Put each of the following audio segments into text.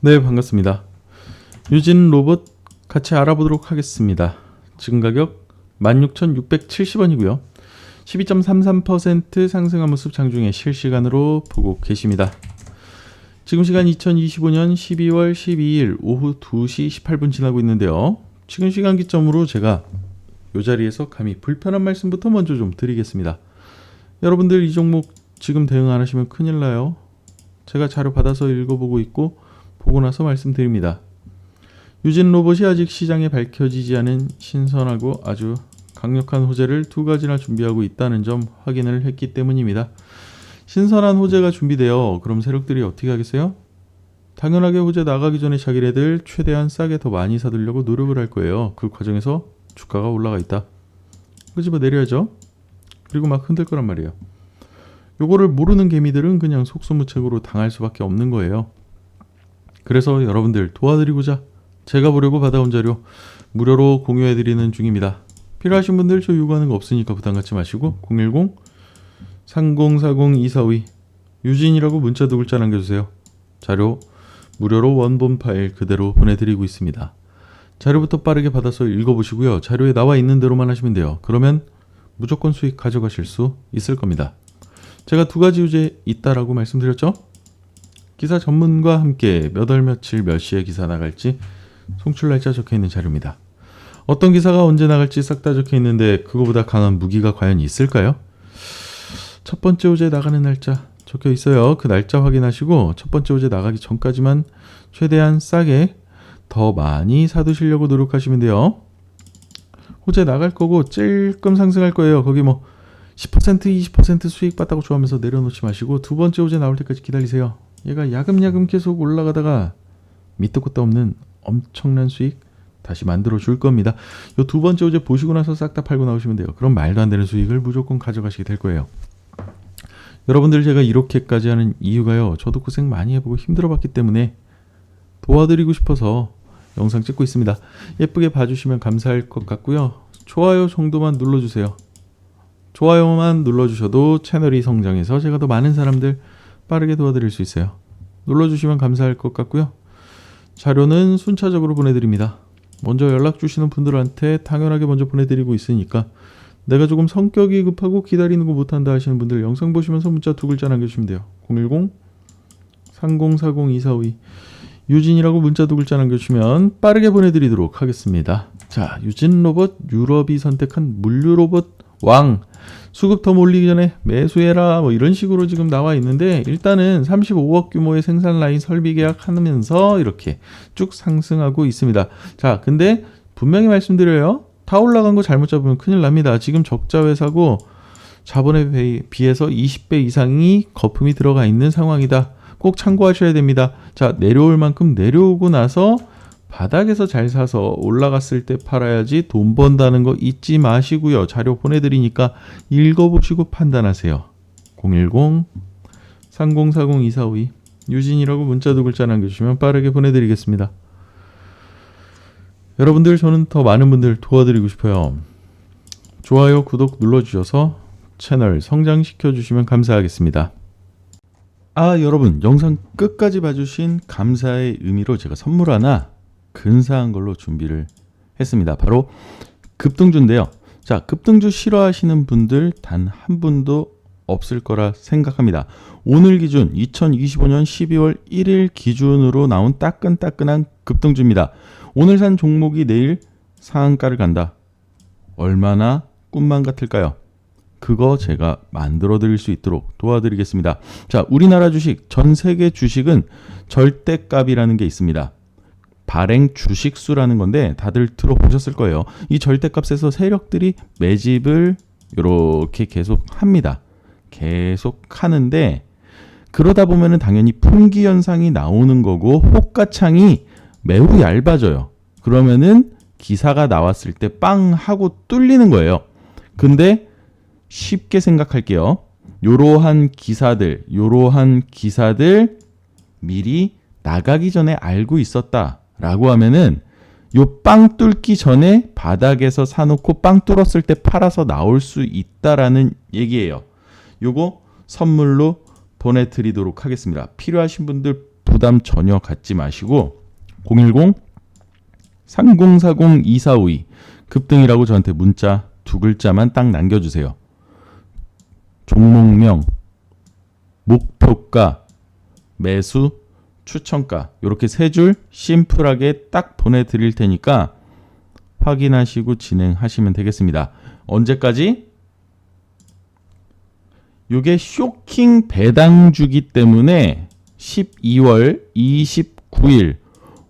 네, 반갑습니다. 유진 로봇 같이 알아보도록 하겠습니다. 지금 가격 16,670원이고요. 12.33% 상승한 모습 장중에 실시간으로 보고 계십니다. 지금 시간 2025년 12월 12일 오후 2시 18분 지나고 있는데요. 지금 시간 기점으로 제가 이 자리에서 감히 불편한 말씀부터 먼저 좀 드리겠습니다. 여러분들 이 종목 지금 대응 안 하시면 큰일 나요. 제가 자료 받아서 읽어보고 있고 보고 나서 말씀드립니다. 유진 로봇이 아직 시장에 밝혀지지 않은 신선하고 아주 강력한 호재를 두 가지나 준비하고 있다는 점 확인을 했기 때문입니다. 신선한 호재가 준비되어 그럼 세력들이 어떻게 하겠어요? 당연하게 호재 나가기 전에 자기네들 최대한 싸게 더 많이 사들려고 노력을 할 거예요. 그 과정에서 주가가 올라가 있다. 끄집어 내려야죠. 그리고 막 흔들 거란 말이에요. 요거를 모르는 개미들은 그냥 속수무책으로 당할 수밖에 없는 거예요. 그래서 여러분들 도와드리고자 제가 보려고 받아온 자료 무료로 공유해드리는 중입니다. 필요하신 분들 저 요구하는 거 없으니까 부담 갖지 마시고 010 3040 242 유진이라고 문자 두 글자 남겨주세요. 자료 무료로 원본 파일 그대로 보내드리고 있습니다. 자료부터 빠르게 받아서 읽어보시고요. 자료에 나와 있는 대로만 하시면 돼요. 그러면 무조건 수익 가져가실 수 있을 겁니다. 제가 두 가지 유제 있다라고 말씀드렸죠? 기사 전문과 함께 몇월 며칠 몇 시에 기사 나갈지 송출 날짜 적혀 있는 자료입니다. 어떤 기사가 언제 나갈지 싹 다 적혀 있는데 그거보다 강한 무기가 과연 있을까요? 첫 번째 호재 나가는 날짜 적혀 있어요. 그 날짜 확인하시고 첫 번째 호재 나가기 전까지만 최대한 싸게 더 많이 사두시려고 노력하시면 돼요. 호재 나갈 거고 찔끔 상승할 거예요. 거기 뭐 10% 20% 수익 봤다고 좋아하면서 내려놓지 마시고 두 번째 호재 나올 때까지 기다리세요. 얘가 야금야금 계속 올라가다가 밑도 끝도 없는 엄청난 수익 다시 만들어 줄 겁니다. 요 두 번째 호재 보시고 나서 싹 다 팔고 나오시면 돼요. 그럼 말도 안 되는 수익을 무조건 가져가시게 될 거예요. 여러분들 제가 이렇게까지 하는 이유가요. 저도 고생 많이 해보고 힘들어 봤기 때문에 도와드리고 싶어서 영상 찍고 있습니다. 예쁘게 봐주시면 감사할 것 같고요. 좋아요 정도만 눌러주세요. 좋아요만 눌러주셔도 채널이 성장해서 제가 더 많은 사람들 빠르게 도와드릴 수 있어요. 눌러주시면 감사할 것 같고요. 자료는 순차적으로 보내드립니다. 먼저 연락 주시는 분들한테 당연하게 먼저 보내드리고 있으니까 내가 조금 성격이 급하고 기다리는 거 못한다 하시는 분들 영상 보시면서 문자 두 글자 남겨주시면 돼요. 010 3040 2452 유진이라고 문자 두 글자 남겨주시면 빠르게 보내드리도록 하겠습니다. 자, 유진 로봇 유럽이 선택한 물류 로봇 왕 수급 더 몰리기 전에 매수해라 뭐 이런 식으로 지금 나와 있는데 일단은 35억 규모의 생산 라인 설비 계약하면서 이렇게 쭉 상승하고 있습니다. 자, 근데 분명히 말씀드려요. 다 올라간 거 잘못 잡으면 큰일 납니다. 지금 적자 회사고 자본에 비해서 20배 이상이 거품이 들어가 있는 상황이다. 꼭 참고하셔야 됩니다. 자, 내려올 만큼 내려오고 나서 바닥에서 잘 사서 올라갔을 때 팔아야지 돈 번다는 거 잊지 마시고요. 자료 보내드리니까 읽어보시고 판단하세요. 010 3040 2452 유진이라고 문자 두 글자 남겨주시면 빠르게 보내드리겠습니다. 여러분들 저는 더 많은 분들 도와드리고 싶어요. 좋아요, 구독 눌러주셔서 채널 성장시켜 주시면 감사하겠습니다. 아 여러분 영상 끝까지 봐주신 감사의 의미로 제가 선물 하나 근사한 걸로 준비를 했습니다. 바로 급등주인데요. 자 급등주 싫어하시는 분들 단 한 분도 없을 거라 생각합니다. 오늘 기준 2025년 12월 1일 기준으로 나온 따끈따끈한 급등주입니다. 오늘 산 종목이 내일 상한가를 간다. 얼마나 꿈만 같을까요? 그거 제가 만들어 드릴 수 있도록 도와드리겠습니다. 자, 우리나라 주식, 전 세계 주식은 절대값이라는 게 있습니다. 발행 주식수라는 건데 다들 들어보셨을 거예요. 이 절대값에서 세력들이 매집을 이렇게 계속 합니다. 계속 하는데 그러다 보면은 당연히 품귀 현상이 나오는 거고 호가창이 매우 얇아져요. 그러면은 기사가 나왔을 때 빵 하고 뚫리는 거예요. 근데 쉽게 생각할게요. 요러한 기사들, 요러한 기사들 미리 나가기 전에 알고 있었다 라고 하면은 요 빵 뚫기 전에 바닥에서 사놓고 빵 뚫었을 때 팔아서 나올 수 있다라는 얘기예요. 요거 선물로 보내드리도록 하겠습니다. 필요하신 분들 부담 전혀 갖지 마시고 010 3040 2452 급등이라고 저한테 문자 두 글자만 딱 남겨주세요. 종목명, 목표가, 매수, 추천가 이렇게 세 줄 심플하게 딱 보내드릴 테니까 확인하시고 진행하시면 되겠습니다. 언제까지? 이게 쇼킹 배당주기 때문에 12월 29일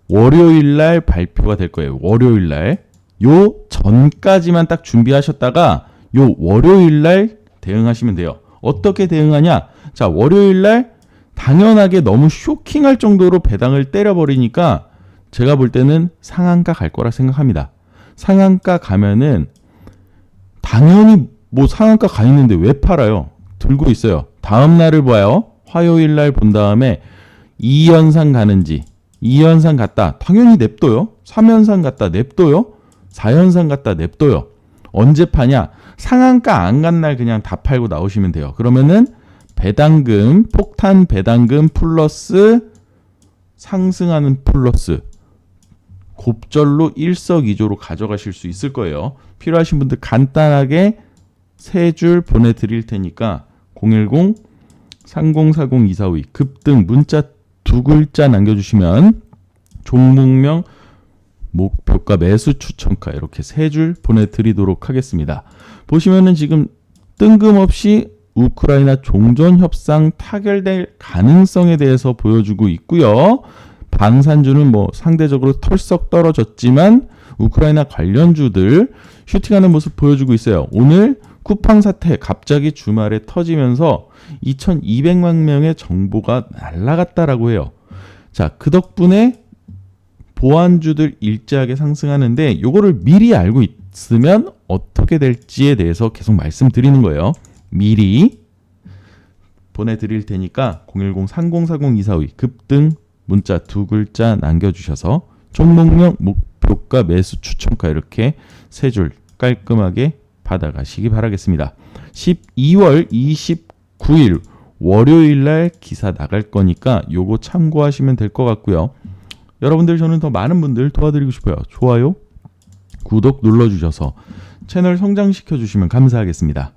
월요일 날 발표가 될 거예요. 월요일 날. 요 전까지만 딱 준비하셨다가 요 월요일 날 대응하시면 돼요. 어떻게 대응하냐? 자, 월요일 날 당연하게 너무 쇼킹할 정도로 배당을 때려버리니까 제가 볼 때는 상한가 갈 거라 생각합니다. 상한가 가면은 당연히 뭐 상한가 가 있는데 왜 팔아요? 들고 있어요. 다음 날을 봐요. 화요일 날 본 다음에 2연상 가는지 2연상 갔다. 당연히 냅둬요. 3연상 갔다 냅둬요. 4연상 갔다 냅둬요. 언제 파냐? 상한가 안 간 날 그냥 다 팔고 나오시면 돼요. 그러면은 배당금, 폭탄 배당금 플러스 상승하는 플러스 곱절로 일석이조로 가져가실 수 있을 거예요. 필요하신 분들 간단하게 세 줄 보내드릴 테니까 010 3040 242 급등 문자 두 글자 남겨주시면 종목명 목표가 매수 추천가 이렇게 세 줄 보내드리도록 하겠습니다. 보시면은 지금 뜬금없이 우크라이나 종전 협상 타결될 가능성에 대해서 보여주고 있고요. 방산주는 뭐 상대적으로 털썩 떨어졌지만 우크라이나 관련주들 슈팅하는 모습 보여주고 있어요. 오늘 쿠팡 사태 갑자기 주말에 터지면서 2,200만 명의 정보가 날라갔다라고 해요. 자, 그 덕분에 보안주들 일제하게 상승하는데 요거를 미리 알고 있으면 어떻게 될지에 대해서 계속 말씀드리는 거예요. 미리 보내드릴 테니까 010-3040-2452 급등 문자 두 글자 남겨주셔서 종목명 목표가 매수 추천가 이렇게 세 줄 깔끔하게 받아가시기 바라겠습니다. 12월 29일 월요일 날 기사 나갈 거니까 요거 참고하시면 될 것 같고요. 여러분들 저는 더 많은 분들 도와드리고 싶어요. 좋아요, 구독 눌러주셔서 채널 성장시켜 주시면 감사하겠습니다.